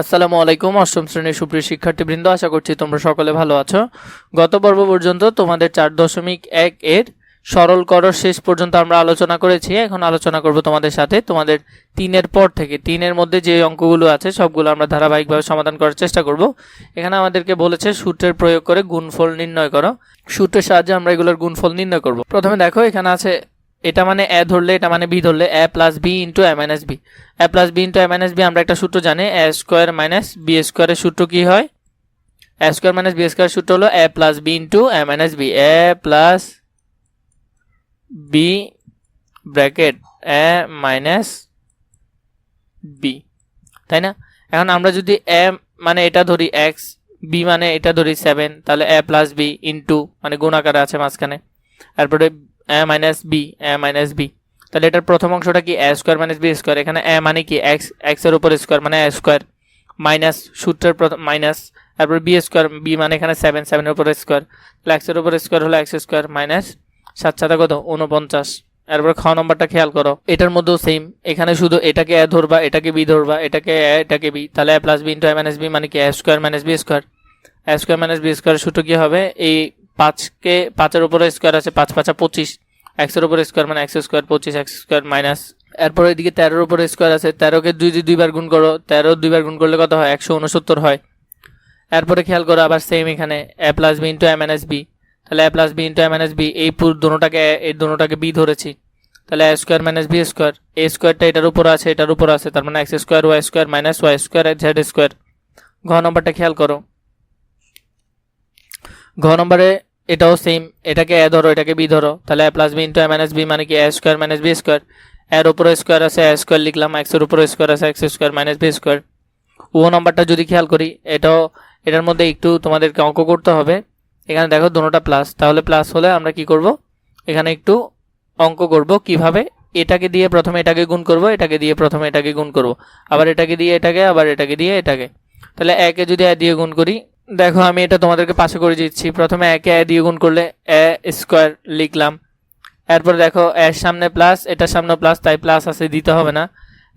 আসসালামু আলাইকুম, অষ্টম শ্রেণির সুপ্রিয় শিক্ষার্থীবৃন্দ, আশা করছি তোমরা সকলে ভালো আছো। গত পর্ব পর্যন্ত তোমাদের চার দশমিক এক এর সরল করর শেষ পর্যন্ত আমরা আলোচনা করেছি। এখন আলোচনা করব তোমাদের সাথে। তোমাদের তিনের পর থেকে, তিনের মধ্যে যে অঙ্কগুলো আছে, সবগুলো আমরা ধারাবাহিকভাবে সমাধান করার চেষ্টা করব। এখানে আমাদেরকে বলেছে সূত্রের প্রয়োগ করে গুণফল নির্ণয় করো। সূত্রের সাহায্যে আমরা এগুলোর গুণফল নির্ণয় করব। প্রথমে দেখো, এখানে আছে এটা মানে এ ধরলে, এটা মানে বি ধরলে, A plus B into A minus B A plus B into A minus B আমরা একটা সূত্র জানি, এ স্কোয়ার মাইনাস বি স্কোয়ারের সূত্র কি হয়? A square minus B square সূত্র হলো A plus B into A minus B A plus B bracket A minus B তাই না? এখন আমরা যদি এ মানে এটা ধরি এক্স বি মানে এটা ধরি সেভেন তাহলে এ প্লাস বি ইন্টু মানে গুণাকারে আছে মাঝখানে। তারপরে A minus B A minus B তাহলে এটার প্রথম অংশটা কি A square minus B square এখানে এ মানে কি? এক্স এক্সের উপর স্কোয়ার মানে এ স্কোয়ার মাইনাস সূত্রের প্রথম মাইনাস তারপর বি স্কোয়ার বি মানে এখানে সেভেন সেভেনের উপর স্কোয়ার তাহলে এক্সের উপর স্কোয়ার হলো এক্স স্কোয়ার মাইনাস সাত সাথে কত? উনপঞ্চাশ এরপর খ নম্বরটা খেয়াল করো। এটার মধ্যেও সেম এখানে শুধু এটাকে এ ধরবা, এটাকে বি ধরবা, এটাকে এ এটাকে বি তাহলে A plus B into A minus B মানে কি? A square minus B square A square minus B square সূত্র কি হবে? এই পাঁচকে, পাঁচের উপরে স্কোয়ার আছে, পাঁচ পাঁচা পঁচিশ। এক্সের উপরে স্কোয়ার মানে এক্স স্কোয়ার পঁচিশ, এক্স স্কোয়ার মাইনাস এরপর এদিকে তেরোর উপরে স্কোয়ার আছে, তেরোকে দুই দুই দুইবার গুণ করো, তেরো দুইবার গুণ করলে কত হয়? একশো উনসত্তর হয়। এরপরে খেয়াল করো আবার সেম এখানে A plus B into M N S B তাহলে A plus B into M N S B এই পুরো দোনোটাকে এই দোনোটাকে বি ধরেছি। তাহলে A square minus B square A স্কোয়ারটা এটার উপর আছে, এটার উপর আছে, তার মানে X square Y square minus Y square Z square ঘ নম্বরটা খেয়াল করো। ঘ নম্বরে এটাও সেম এটাকে এ ধরো, এটাকে বি ধরো। তাহলে A plus B into A minus B মানে কি? A square minus B square এর উপরে স্কোয়ার আছে এ স্কোয়ার লিখলাম এক্সের উপরে স্কোয়ার আছে X square minus B square ও নম্বরটা যদি খেয়াল করি, এটাও, এটার মধ্যে একটু তোমাদেরকে অঙ্ক করতে হবে। এখানে দেখো দুটোটা প্লাস তাহলে প্লাস হলে আমরা কি করব? এখানে একটু অঙ্ক করব কীভাবে? এটাকে দিয়ে প্রথমে এটাকে গুণ করব, এটাকে দিয়ে প্রথমে এটাকে গুণ করব। আবার এটাকে দিয়ে এটাকে, আবার এটাকে দিয়ে এটাকে। তাহলে একে যদি এ দিয়ে গুণ করি দেখো, আমি এটা তোমাদেরকে পাশে করে দিচ্ছি। প্রথমে একে এ দিয়ে গুণ করলে এ স্কোয়ার লিখলাম। এরপর দেখো, এর সামনে প্লাস এটার সামনে প্লাস তাই প্লাস আছে, দিতে হবে না।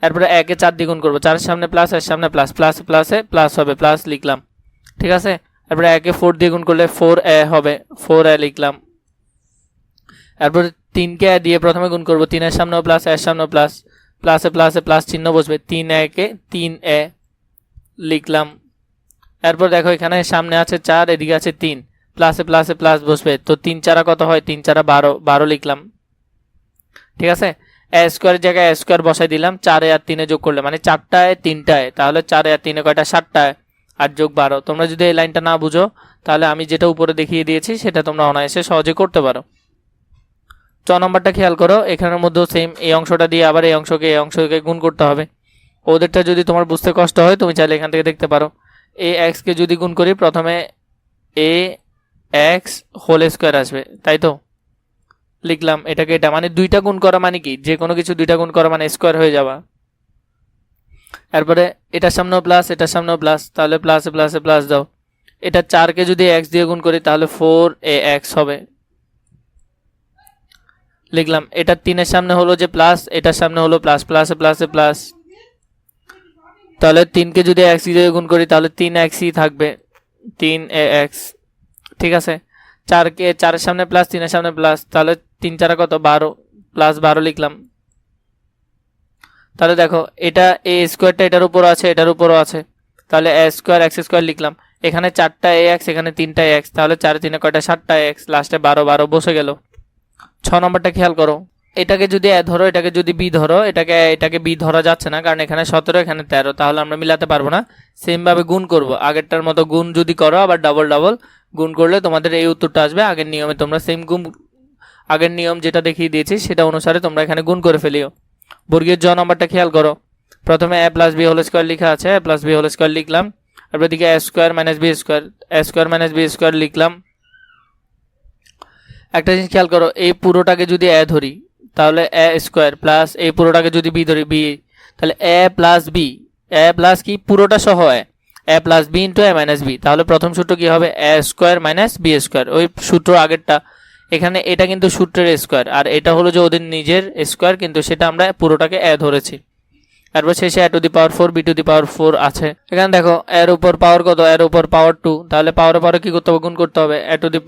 এরপরে একে চার দিয়ে গুণ করব। চারের সামনে প্লাস এর সামনে প্লাস প্লাস প্লাসে প্লাস হবে প্লাস লিখলাম। ঠিক আছে? তারপরে একে ফোর দিয়ে গুণ করলে ফোর এ হবে ফোর এ লিখলাম। এরপরে তিনকে এ দিয়ে প্রথমে গুণ করব। তিনের সামনেও প্লাস এর সামনেও প্লাস প্লাসে প্লাসে প্লাস চিহ্ন বসবে। তিন একে তিন এ লিখলাম। এরপর দেখো এখানে সামনে আছে চার, এদিকে আছে তিন। প্লাসে প্লাসে প্লাস বসবে। তো তিন চারা কত হয়? তিন চারা বারো বারো লিখলাম। ঠিক আছে? এ স্কোয়ারের জায়গায় এ স্কোয়ার বসাই দিলাম। চারে আর তিনে যোগ করলে মানে চারটায় তিনটায়। তাহলে চারে আর তিনে কয়টা? ষাটটায় আর যোগ বারো। তোমরা যদি এই লাইনটা না বুঝো, তাহলে আমি যেটা উপরে দেখিয়ে দিয়েছি, সেটা তোমরা অনায়াসে সহজে করতে পারো। চ নম্বরটা খেয়াল করো। এখানের মধ্যেও সেম এই অংশটা দিয়ে আবার এই অংশকে এই অংশকে গুণ করতে হবে। ওদেরটা যদি তোমার বুঝতে কষ্ট হয়, তুমি চাইলে এখান থেকে দেখতে পারো। এ এক্সকে যদি গুণ করি, প্রথমে এ এক্স হোল স্কোয়ার আসবে, তাই তো? লিখলাম, এটাকে এটা মানে দুইটা গুণ করা মানে কি? যে কোনো কিছু দুইটা গুণ করা মানে স্কোয়ার হয়ে যাওয়া। এরপরে, এটার সামনেও প্লাস এটার সামনেও প্লাস তাহলে প্লাসে প্লাসে প্লাস দাও। এটা চারকে যদি এক্স দিয়ে গুণ করি, তাহলে ফোর এ এক্স হবে। লিখলাম এটা তিনের সামনে হলো যে প্লাস এটার সামনে হলো প্লাস প্লাসে প্লাসে প্লাস তাহলে তিনকে যদি এক্স দিয়ে গুণ করি, তাহলে তিন এক্সই থাকবে। তিন এ এক্স। ঠিক আছে? চারকে, চারের সামনে প্লাস তিনের সামনে প্লাস তাহলে তিন চারা কত? বারো। প্লাস বারো লিখলাম। তাহলে দেখো, এটা এ স্কোয়ারটা এটার উপরও আছে, এটার উপরও আছে। তাহলে এ স্কোয়ার, এক্স স্কোয়ার লিখলাম। এখানে চারটা এ এক্স, এখানে তিনটা এক্স। তাহলে চারে তিনে কয়টা? সাতটা এক্স। লাস্টে বারো বারো বসে গেল। ছ নম্বরটা খেয়াল করো। এটাকে যদি এ ধরো, এটাকে যদি বি ধরো, এটাকে এটাকে বি ধরা যাচ্ছে না, কারণ এখানে সতেরো, এখানে তেরো, তাহলে আমরা মিলাতে পারব না। সেমভাবে গুণ করব। আগেরটার মতো গুণ যদি করো, আবার ডাবল ডাবল গুণ করলে তোমাদের এই উত্তরটা আসবে। আগের নিয়মে তোমরা সেম গুণ, আগের নিয়ম যেটা দেখিয়ে দিয়েছি, সেটা অনুসারে তোমরা এখানে গুণ করে ফেলিও। বর্গের জ নাম্বারটা খেয়াল করো। প্রথমে A plus B whole square লেখা আছে A plus B whole square লিখলাম। তারপর দিকে A square minus B square A square minus B square লিখলাম। একটা জিনিস খেয়াল করো, এই পুরোটাকে যদি এ ধরি তাহলে এ স্কোয়ার প্লাস এই পুরোটাকে যদি বি ধরি, বি, তাহলে A plus B, A plus কি? পুরোটা সহ A. A plus B into A minus B. তাহলে প্রথম সূত্র কি হবে? A square minus B square. ওই সূত্র আগেরটা। এখানে এটা কিন্তু সূত্রের স্কোয়ার। আর এটা হলো যে ওদের নিজের স্কোয়ার, কিন্তু সেটা আমরা পুরোটাকে এ ধরেছি। তারপর শেষে A to the power four B to the power four আছে। এখানে দেখো, এর উপর পাওয়ার কত? এর উপর পাওয়ার টু তাহলে পাওয়ারে পাওয়ারে কি করতে হবে? গুণ করতে হবে। A to the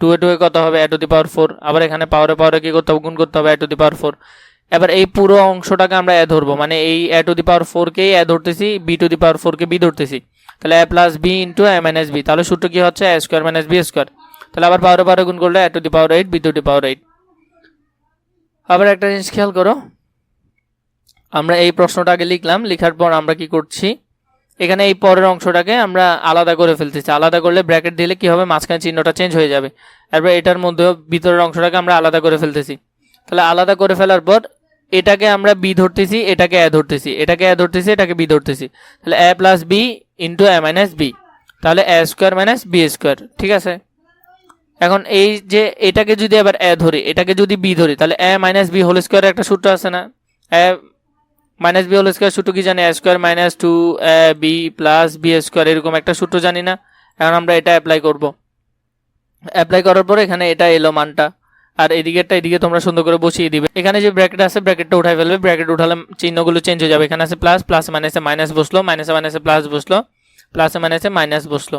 to A to A কত হবে? A to the power four আবার এখানে পাওয়ারে পাওয়ারে কি করতে হবে? গুণ করতে হবে A to the power four এবার এই পুরো অংশটাকে আমরা এ ধরবো। মানে এই এ টু দি পাওয়ার ফোরকেই এ ধরতেছি বি টু দি পাওয়ার ফোরকে বি ধরতেছি। তাহলে A plus B into A minus B তাহলে সূত্র কি হচ্ছে? A square minus B square তাহলে আবার পাওয়ারে পাওয়ারে গুণ করলে A to the power eight B to the power eight আবার একটা জিনিস খেয়াল করো। আমরা এই প্রশ্নটা আগে লিখলাম, লেখার পর আমরা কি করছি? এখানে এই পরের অংশটাকে আমরা আলাদা করে ফেলতেছি। আলাদা করলে ব্র্যাকেট দিলে কি হবে? মাঝখানে চিহ্নটা চেঞ্জ হয়ে যাবে। এরপর এটার মধ্যেও ভিতরের অংশটাকে আমরা আলাদা করে ফেলতেছি। তাহলে আলাদা করে ফেলার পর এটাকে আমরা বি ধরতেছি, এটাকে এ ধরতেছি। এটাকে এ ধরতেছি, এটাকে বি ধরতেছি। তাহলে A plus B into A minus B তাহলে A square minus B square ঠিক আছে? এখন এই যে এটাকে যদি আবার এ ধরি, এটাকে যদি বি ধরি, তাহলে এ মাইনাস বি হোল স্কোয়ারের একটা সূত্র আছে না? A minus B whole square সূত্র কি জানি? Square minus two B plus B square এরকম একটা সূত্র জানি না। এখন আমরা এটা অ্যাপ্লাই করব। অ্যাপ্লাই করার পর এখানে এটা এলো মানটা। আর এদিকেরটা এদিকে তোমরা সুন্দর করে বসিয়ে দিবে। এখানে যে ব্র্যাকেট আছে ব্র্যাকেটটা উঠাই ফেলবে। ব্র্যাকেট উঠালে চিহ্নগুলো চেঞ্জ হয়ে যাবে। এখানে আছে প্লাস প্লাস মাইনাসে মাইনাস বসল। মাইনাসে মাইনাসে প্লাস বসল। প্লাসে মাইনাসে মাইনাস বসল।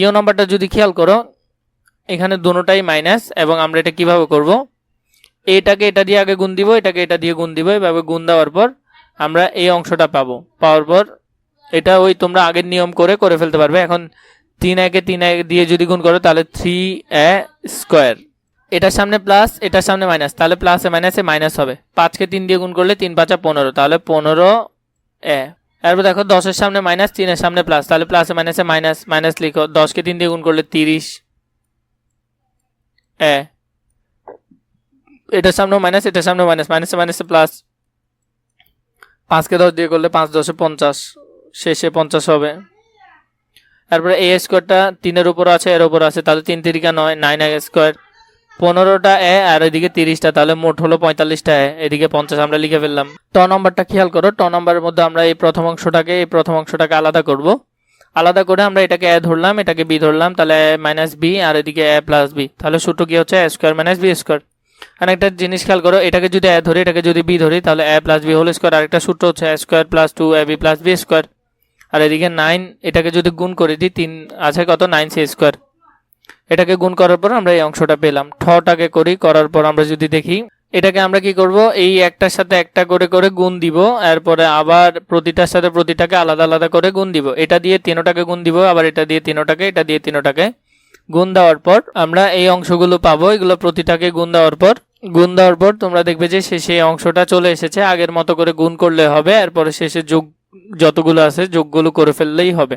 ইও নাম্বারটা যদি খেয়াল করো, এখানে দুটোটাই মাইনাস এবং আমরা এটা কীভাবে করব? এটাকে এটা দিয়ে আগে গুণ দিব, এটাকে এটা দিয়ে গুণ দিব, এভাবে গুণ দেওয়ার পর আমরা এই অংশটা পাবো। পাওয়ার পর এটা ওই তোমরা আগের নিয়ম করে করে ফেলতে পারবে। এখন তিন একে তিন এক দিয়ে যদি গুণ করো, তাহলে থ্রি এ স্কোয়ার। এটার সামনে প্লাস এটার সামনে মাইনাস তাহলে প্লাসে মাইনাসে মাইনাস হবে। পাঁচকে তিন দিয়ে গুণ করলে তিন পাঁচা পনেরো। তাহলে পনেরো এ। এরপর দেখো, দশের সামনে মাইনাস তিনের সামনে প্লাস তাহলে প্লাসে মাইনাসে মাইনাস মাইনাস লিখো। দশকে তিন দিয়ে গুণ করলে তিরিশ এ। এটার সামনে মাইনাস এটার সামনে মাইনাস মাইনাসে মাইনাসে প্লাস পাঁচকে দশ দিয়ে করলে পাঁচ, দশে পঞ্চাশ। শেষে পঞ্চাশ হবে। তারপরে এ স্কোয়ারটা তিনের উপর আছে, এর উপর আছে, তাহলে তিন তিরিকা নয় নাইন এ স্কোয়ার পনেরোটা এ আর এদিকে তিরিশটা, তাহলে মোট হলো পঁয়তাল্লিশটা এ এদিকে পঞ্চাশ আমরা লিখে ফেললাম। ট নম্বরটা খেয়াল করো, ট নম্বরের মধ্যে আমরা এই প্রথম অংশটাকে, এই প্রথম অংশটাকে আলাদা করব। আলাদা করে আমরা এটাকে এ ধরলাম, এটাকে বি ধরলাম, তাহলে মাইনাস বি আর এদিকে এ প্লাস বি তাহলে সূত্র কি হচ্ছে? A square minus B square আর একটা জিনিস খেয়াল করো, এটাকে যদি এ ধরি, এটাকে যদি বি ধরি, তাহলে A plus B whole square আরেকটা সূত্র হচ্ছে A square plus two A B plus B square আর এদিকে নাইন এটাকে যদি গুণ করে দিই, তিন, আছে কত? নাইন সি স্কোয়ার এটাকে গুণ করার পর আমরা এই অংশটা পেলাম। ঠটাকে করি, করার পর আমরা যদি দেখি, এটাকে আমরা কি করব? এই একটার সাথে একটা করে করে গুণ দিব, এরপরে আবার প্রতিটার সাথে প্রতিটাকে আলাদা আলাদা করে গুণ দিব। এটা দিয়ে তিনোটাকে গুণ দিব, আবার এটা দিয়ে তিনোটাকে, এটা দিয়ে তিনোটাকে। গুণ দেওয়ার পর আমরা এই অংশগুলো পাবো। এগুলো প্রতিটাকে গুণ দেওয়ার পর, গুণ দেওয়ার পর তোমরা দেখবে যে শেষে অংশটা চলে এসেছে। আগের মতো করে গুণ করলে হবে, এরপরে শেষে যোগ যতগুলো আছে যোগগুলো করে ফেললেই হবে।